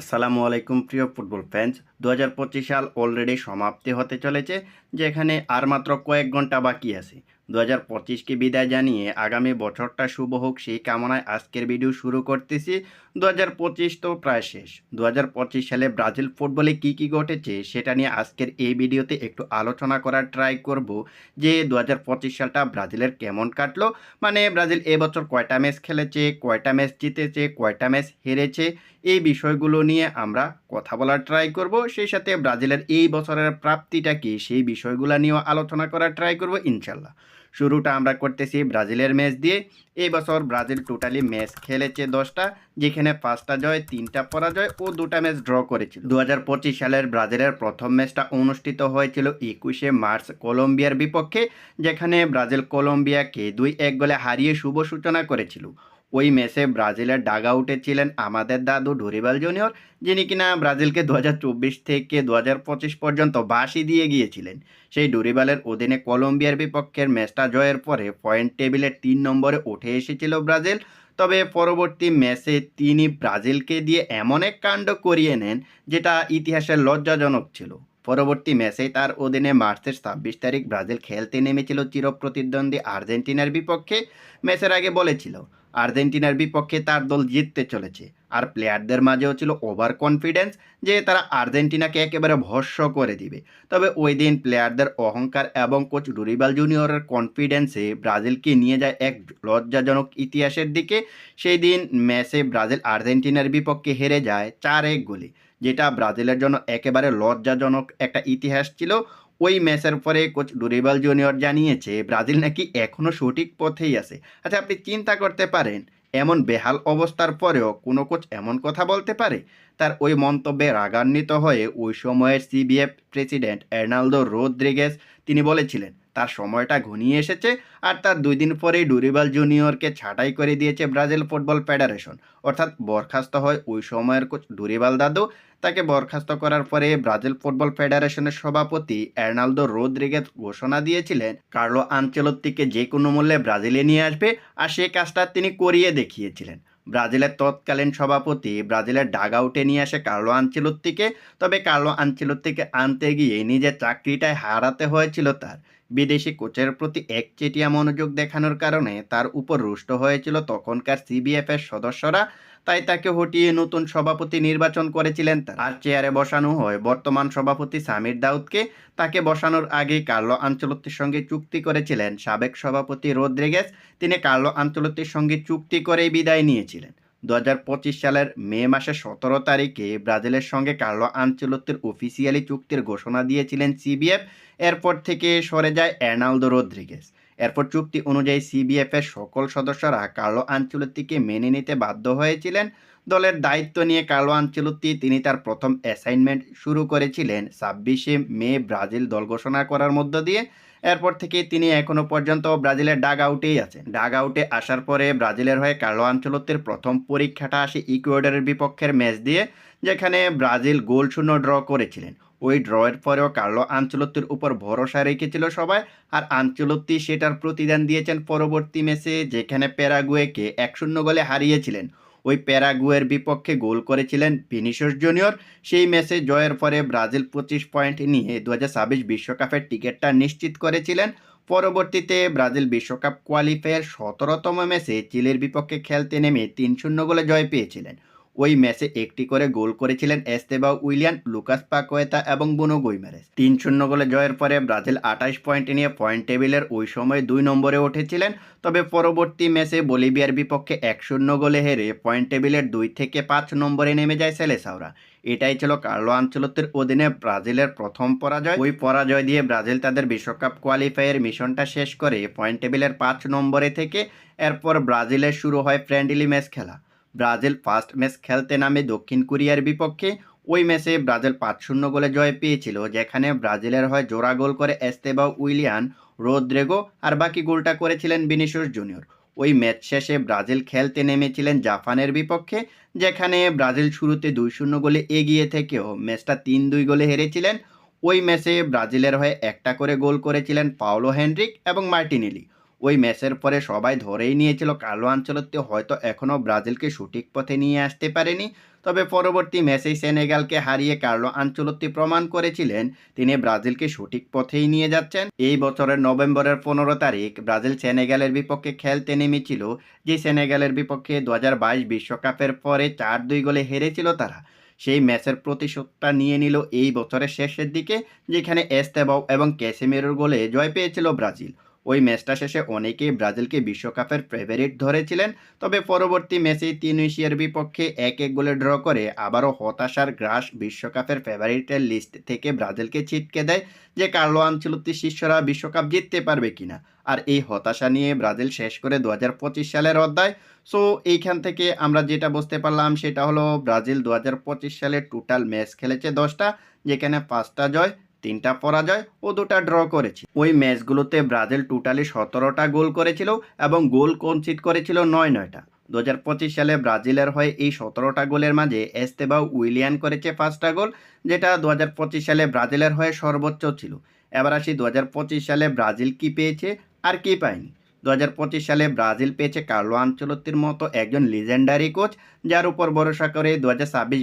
আসসালামু আলাইকুম, প্রিয় ফুটবল ফ্যান্স। দু হাজার পঁচিশ সাল অলরেডি সমাপ্তি হতে চলেছে, যেখানে আর মাত্র কয়েক ঘণ্টা বাকি আছে। দু হাজার পঁচিশকে বিদায় জানিয়ে আগামী বছরটা শুভ হোক, সেই কামনায় আজকের ভিডিও শুরু করতেছি। দু হাজার পঁচিশ তো প্রায় শেষ। দু হাজার পঁচিশ সালে ব্রাজিল ফুটবলে কি কি ঘটেছে, সেটা নিয়ে আজকের এই ভিডিওতে একটু আলোচনা করার ট্রাই করব, যে দু হাজার পঁচিশ সালটা ব্রাজিলের কেমন কাটলো। মানে ব্রাজিল এবছর কয়টা ম্যাচ খেলেছে, কয়টা ম্যাচ জিতেছে, কয়টা ম্যাচ হেরেছে এই বিষয়গুলো নিয়ে আমরা কথা বলার ট্রাই করব। সেই সাথে ব্রাজিলের এই বছরের প্রাপ্তিটা কি, সেই বিষয়গুলো নিয়েও আলোচনা করার ট্রাই করব ইনশাল্লাহ। শুরুটা আমরা করতেছি ব্রাজিলের ম্যাচ দিয়ে। এই বছর ব্রাজিল টোটালি ম্যাচ খেলেছে দশটা, যেখানে পাঁচটা জয়, তিনটা পরাজয় ও দুটা ম্যাচ ড্র করেছিল। দু হাজার পঁচিশ সালের ব্রাজিলের প্রথম ম্যাচটা অনুষ্ঠিত হয়েছিল একুশে মার্চ কলম্বিয়ার বিপক্ষে, যেখানে ব্রাজিল কলম্বিয়াকে দুই এক গোলে হারিয়ে শুভ সূচনা করেছিল। ওই ম্যাচে ব্রাজিলের ডাগ আউটে ছিলেন আমাদের দাদু ডোরিবাল জুনিয়র, যিনি কিনা ব্রাজিলকে দু হাজার চব্বিশ থেকে দুহাজার পঁচিশ পর্যন্ত বাসি দিয়ে গিয়েছিলেন। সেই ডোরিবালের অধীনে কলম্বিয়ার বিপক্ষের ম্যাচটা জয়ের পরে পয়েন্ট টেবিলে তিন নম্বরে উঠে এসেছিল ব্রাজিল। তবে পরবর্তী ম্যাচে তিনি ব্রাজিলকে দিয়ে এমন এক কাণ্ড করিয়ে নেন, যেটা ইতিহাসের লজ্জাজনক ছিল। পরবর্তী ম্যাচে তার অধীনে মার্চের ছাব্বিশ তারিখ ব্রাজিল খেলতে নেমেছিল চিরপ্রতিদ্বন্দ্বী আর্জেন্টিনার বিপক্ষে। ম্যাচের আগে বলেছিল আর্জেন্টিনার বিপক্ষে তার দল জিততে চলেছে। আর প্লেয়ারদের মাঝেও ছিল ওভার কনফিডেন্স যে তারা আর্জেন্টিনাকে একেবারে ভস্য করে দিবে। তবে ওই দিন প্লেয়ারদের অহংকার এবং কোচ ডুরিবাল জুনিয়রের কনফিডেন্সে ব্রাজিলকে নিয়ে যায় এক লজ্জাজনক ইতিহাসের দিকে। সেই দিন ম্যাচে ব্রাজিল আর্জেন্টিনার বিপক্ষে হেরে যায় চার এক গোলে, যেটা ব্রাজিলের জন্য একেবারে লজ্জাজনক একটা ইতিহাস ছিল। ওই ম্যাচের পরে কোচ ডুরিবাল জুনিয়র জানিয়েছে, ব্রাজিল নাকি এখনও সঠিক পথেই আছে। আচ্ছা আপনি চিন্তা করতে পারেন, এমন বেহাল অবস্থার পরেও কোনো কোচ এমন কথা বলতে পারে? তার ওই মন্তব্যে রাগান্বিত হয়ে ওই সময়ের সিবিএফ প্রেসিডেন্ট এর্নালদো রোদ্রিগেস তিনি বলেছিলেন তার সময়টা ঘনিয়ে এসেছে আর তার দুই দিন পরেই ডুরিবাল জুনিয়রকে ছাঁটাই করে দিয়েছে ব্রাজিল ফুটবল ফেডারেশন। অর্থাৎ বরখাস্ত হয় ওই সময়ের কোচ ডুরিবাল দাদু। তাকে বরখাস্ত করার পরে ব্রাজিল ফুটবল ফেডারেশনের সভাপতি এর্নালদো রোদ্রিগেজ ঘোষণা দিয়েছিলেন, কার্লো আঞ্চলত্তিকে যে কোনো মূল্যে ব্রাজিলে নিয়ে আসবে আর সেই কাজটা তিনি করিয়ে দেখিয়েছিলেন। ব্রাজিলের তৎকালীন সভাপতি, ব্রাজিলের ডাগ আউটে নিয়ে আসে কার্লো আঞ্চলত্তিকে তবে কার্লো আঞ্চলত্তিকে আনতে গিয়ে নিজের চাকরিটায় হারাতে হয়েছিল তার। বিদেশি কোচের প্রতি একচেটিয়া মনোযোগ দেখানোর কারণে তার উপর রুষ্ট হয়েছিল তখনকার সিবিএফের সদস্যরা। তাই তাকে হটিয়ে নতুন সভাপতি নির্বাচন করেছিলেন আর চেয়ারে বসানো হয়। বর্তমান সভাপতি সামির দাউদকে তাকে বসানোর আগে কার্লো আঞ্চলত্তির সঙ্গে চুক্তি করেছিলেন। সাবেক সভাপতি রোদ্রিগেস তিনি কার্লো আঞ্চলত্তির সঙ্গে চুক্তি করেই বিদায় নিয়েছিলেন। দু হাজার পঁচিশ সালের মে মাসের সতেরো তারিখে ব্রাজিলের সঙ্গে কার্লো আঞ্চলত্তির অফিসিয়ালি চুক্তির ঘোষণা দিয়েছিলেন সিবিএফ। এরপর থেকে সরে যায় এর্নালদো রোদ্রিগেস এরপর চুক্তি অনুযায়ী সিবিএফ এর সকল সদস্যরা কার্লো আঞ্চলত্তিকে মেনে নিতে বাধ্য হয়েছিলেন। দলের দায়িত্ব নিয়ে কার্লো আঞ্চলত্তি তিনি তার প্রথম অ্যাসাইনমেন্ট শুরু করেছিলেন ছাব্বিশে মে ব্রাজিল দল ঘোষণা করার মধ্য দিয়ে। এরপর থেকে তিনি এখনও পর্যন্ত ব্রাজিলের ডাগ আউটেই আছেন। ডাগ আউটে আসার পরে ব্রাজিলের হয়ে কার্লো আঞ্চলত্তির প্রথম পরীক্ষাটা আসে ইকুয়েডরের বিপক্ষের ম্যাচ দিয়ে, যেখানে ব্রাজিল গোল শূন্য ড্র করেছিলেন। ওই ড্রয়ের পরেও কার্লো আঞ্চলত্তির উপর ভরসা রেখেছিল সবাই, আর আঞ্চলত্তি সেটার প্রতিদান দিয়েছেন পরবর্তী ম্যাচে, যেখানে প্যারাগুয়েকে এক শূন্য গোলে হারিয়েছিলেন। ওই প্যারাগুয়ের বিপক্ষে গোল করেছিলেন ভিনিসিয়াস জুনিয়র। সেই ম্যাচে জয়ের পরে ব্রাজিল পঁচিশ পয়েন্ট নিয়ে দু বিশ্বকাপের টিকিটটা নিশ্চিত করেছিলেন। পরবর্তীতে ব্রাজিল বিশ্বকাপ কোয়ালিফায়ার সতেরোতম ম্যাচে চিলের বিপক্ষে খেলতে নেমে তিন শূন্য গোলে জয় পেয়েছিলেন। ওই ম্যাচে একটি করে গোল করেছিলেন এস্তেবা উইলিয়ান লুকাস পাকোয়েতা এবং বুনো গুইমারেস। তিন শূন্য গোলে জয়ের পরে ব্রাজিল আঠাশ পয়েন্ট নিয়ে পয়েন্ট টেবিলের ওই সময় দুই নম্বরে উঠেছিলেন। তবে পরবর্তী ম্যাচে বলিভিয়ার বিপক্ষে এক শূন্য গোলে হেরে পয়েন্ট টেবিলের দুই থেকে পাঁচ নম্বরে নেমে যায় সেলেসাওরা। এটাই ছিল কার্লো আঞ্চলত্বের অধীনে ব্রাজিলের প্রথম পরাজয়। ওই পরাজয় দিয়ে ব্রাজিল তাদের বিশ্বকাপ কোয়ালিফায়ার মিশনটা শেষ করে পয়েন্ট টেবিলের পাঁচ নম্বরে থেকে এরপর ব্রাজিলের শুরু হয় ফ্রেন্ডলি ম্যাচ খেলা। ব্রাজিল ফার্স্ট ম্যাচ খেলতে নামে দক্ষিণ কোরিয়ার বিপক্ষে, ওই ম্যাচে ব্রাজিল পাঁচ শূন্য গোলে জয় পেয়েছিল, যেখানে ব্রাজিলের হয় জোড়া গোল করে এস্তেবা উইলিয়ান রোদ্রেগো আর বাকি গোলটা করেছিলেন বিনিশোস জুনিয়র। ওই ম্যাচ শেষে ব্রাজিল খেলতে নেমেছিলেন জাপানের বিপক্ষে, যেখানে ব্রাজিল শুরুতে দুই শূন্য গোলে এগিয়ে থেকেও ম্যাচটা তিন দুই গোলে হেরেছিলেন। ওই ম্যাচে ব্রাজিলের হয়ে একটা করে গোল করেছিলেন পাওলো হেনরিক এবং মার্টিনেলি। ওই ম্যাচের পরে সবাই ধরেই নিয়েছিল কার্লো আঞ্চলত্তি হয়তো এখনও ব্রাজিলকে সঠিক পথে নিয়ে আসতে পারেনি। তবে পরবর্তী ম্যাচেই সেনেগালকে হারিয়ে কার্লো আঞ্চলত্তি প্রমাণ করেছিলেন, তিনি ব্রাজিলকে সঠিক পথেই নিয়ে যাচ্ছেন। এই বছরের নভেম্বরের পনেরো তারিখ ব্রাজিল সেনেগালের বিপক্ষে খেলতে নেমেছিল, যে সেনেগালের বিপক্ষে দু বিশ্বকাপের পরে চার দুই গোলে হেরেছিল তারা। সেই ম্যাচের প্রতিশোধটা নিয়ে নিল এই বছরের শেষের দিকে, যেখানে এস্তেবাও এবং ক্যাসেমিরোর গোলে জয় পেয়েছিল ব্রাজিল। ওই ম্যাচটা শেষে অনেকেই ব্রাজিলকে বিশ্বকাপের ফেভারিট ধরেছিলেন, তবে পরবর্তী ম্যাচে তিউনিশিয়ার বিপক্ষে এক এক গোলে ড্র করে আবারও হতাশার গ্রাস বিশ্বকাপের ফেভারিটের লিস্ট থেকে ব্রাজিলকে ছিটকে দেয় যে কার্লো আঞ্চলত্তি শিষ্যরা বিশ্বকাপ জিততে পারবে কিনা। আর এই হতাশা নিয়ে ব্রাজিল শেষ করে দু সালের অধ্যায়। সো, এইখান থেকে আমরা যেটা বুঝতে পারলাম সেটা হলো ব্রাজিল দু সালে টোটাল ম্যাচ খেলেছে দশটা, যেখানে পাঁচটা জয় তিনটা পরাজয় ও দুটা ড্র করেছে। ওই ম্যাচগুলোতে ব্রাজিল টোটালি সতেরোটা গোল করেছিল এবং গোল কনসিড করেছিল নয় নয়টা। দু হাজার পঁচিশ সালে ব্রাজিলের হয়ে এই সতেরোটা গোলের মাঝে এস্তেবাউ উইলিয়ান করেছে পাঁচটা গোল, যেটা দু হাজার পঁচিশ সালে ব্রাজিলের হয়ে সর্বোচ্চ ছিল। এবার আসি দু হাজার পঁচিশ সালে ব্রাজিল কি পেয়েছে আর কি পায়নি। দু হাজার পঁচিশ সালে ব্রাজিল পেয়েছে কার্লো আঞ্চলত্তির মতো একজন লিজেন্ডারি কোচ যার উপর ভরসা করে দু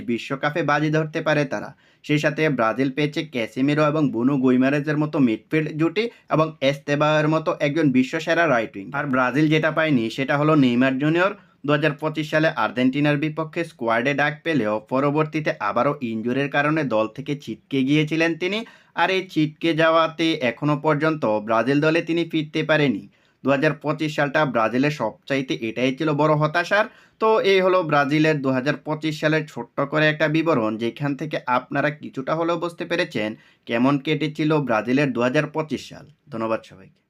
বিশ্বকাপে বাজি ধরতে পারে তারা। সেই সাথে ব্রাজিল পেয়েছে ক্যাসিমিরো এবং বুনু গুইমারেজের মতো মিডফিল্ড জুটি এবং এস্তেবায়ের মতো একজন বিশ্বসেরা রাইট উইং আর ব্রাজিল যেটা পায়নি, সেটা হলো নেইমার জুনিয়র। দু হাজার পঁচিশ সালে আর্জেন্টিনার বিপক্ষে স্কোয়াডে ডাক পেলেও পরবর্তীতে আবারও ইনজুরির কারণে দল থেকে ছিটকে গিয়েছিলেন তিনি। আর এই ছিটকে যাওয়াতে এখনও পর্যন্ত ব্রাজিল দলে তিনি ফিরতে পারেনি। দু হাজার পঁচিশ সালটা ব্রাজিলের সবচাইতে এটাই ছিল বড় হতাশার। তো এই হলো ব্রাজিলের দু হাজার পঁচিশ সালের ছোট্ট করে একটা বিবরণ, যেখান থেকে আপনারা কিছুটা হলেও বুঝতে পেরেছেন কেমন কেটেছিল ব্রাজিলের দু হাজার পঁচিশ সাল। ধন্যবাদ সবাইকে।